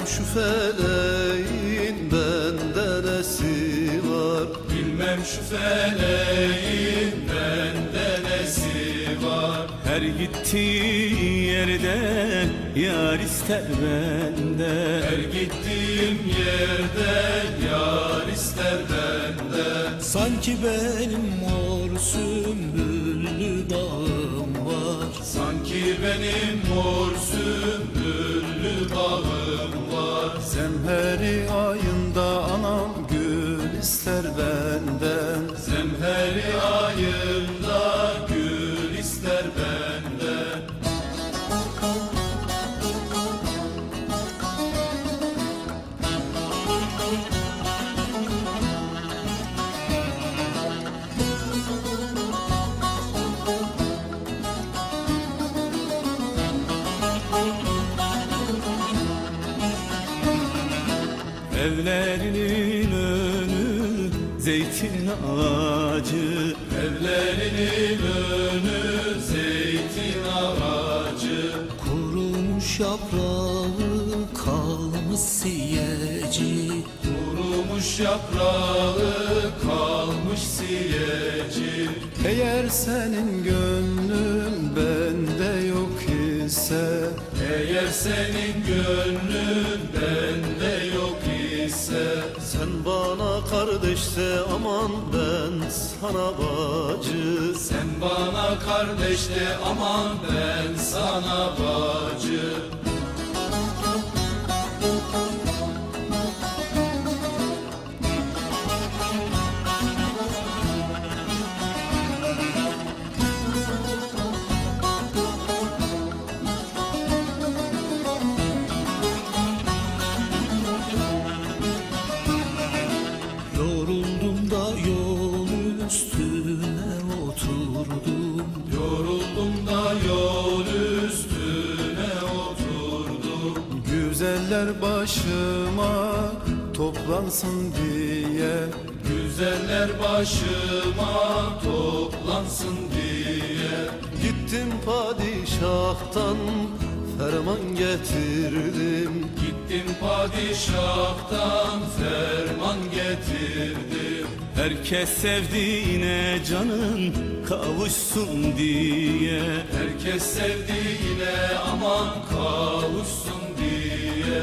şu feleğin bende nesi var? Bilmem şu feleğin bende nesi var? Her gittiği yerde yar ister benden Her gittiğim yerde yar ister benden Sanki benim mor sümbüllü bağım var. Sanki benim mor sümbüllü ister benden. Zemheri ayında gül ister benden. Evlerinin önü zeytin ağacı. Evlerinin önü zeytin ağacı. Kurumuş yaprağı kalmış siyeci. Kurumuş yaprağı kalmış siyeci. Eğer senin gönlün bende yok ise Eğer senin gönlün bende ise Sen bana kardeşse aman ben sana bacı. Sen bana kardeş de aman ben sana bacı üstüne oturdum. Yoruldum da yol üstüne oturdum. Güzeller başıma toplansın diye. Güzeller başıma toplansın diye. Gittim padişahtan ferman getirdim. Gittim padişahtan ferman Herkes sevdiğine canın kavuşsun diye. Herkes sevdiğine aman kavuşsun diye